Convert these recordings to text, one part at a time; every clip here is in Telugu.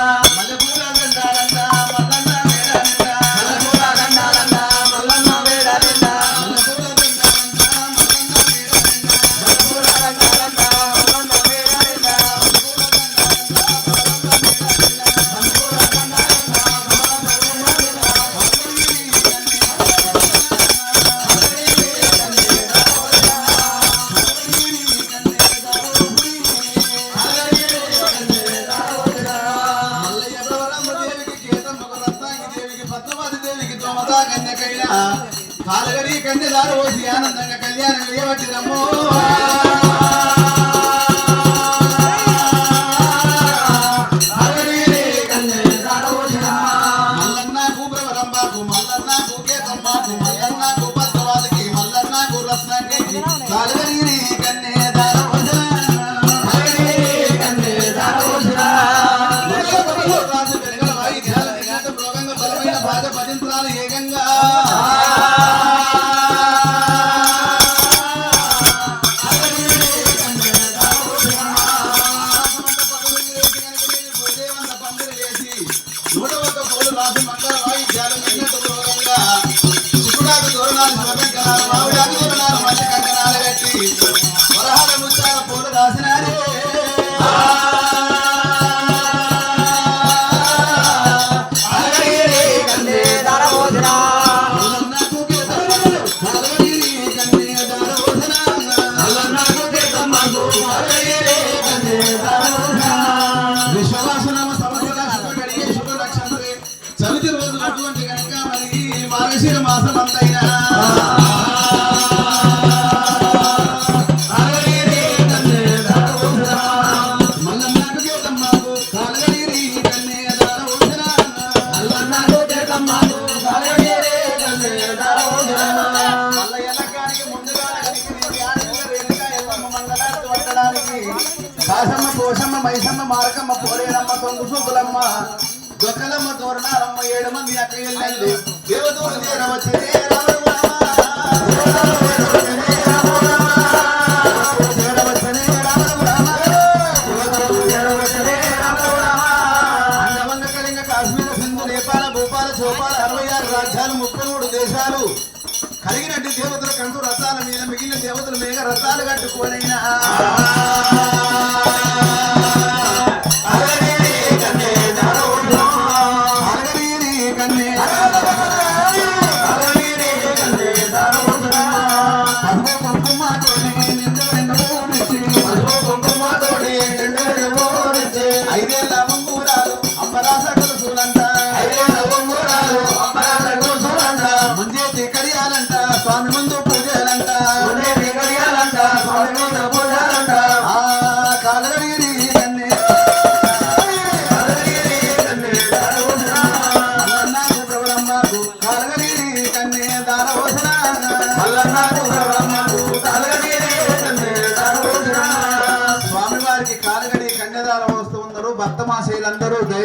あ எல்லாரும் ஓசி ஆனந்தாங்க கல்யாணம் விளையாட்டுறமோ బాధ భజించాలి విశ్వవాసనామ సమగ్రంగా శుభకడిగే దాసమ్మ కోసమ్మ మైసమ్మ మారకమ్మ పోలేనమ్మ తొంగు సూపులమ్మ దొక్కలమ్మ తోరణాలమ్మ ఏడు మంది అక్క కలిగినట్టు దేవతల కంటూ రథాల మీద మిగిలిన దేవతలు మీద రథాలు కట్టుకోనైనా ఆశీలందరూ దయ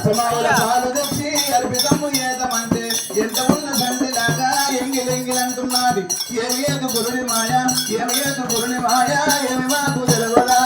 అసమాల పాలు తెచ్చి అర్పితము ఏదమంటే ఎంత ఉన్న సంధిలాగా ఎంగిలెంగిలంటున్నది ఏమి ఏదు గురుని మాయ ఏమి ఏదు ఏమి మాకు తెలుగురా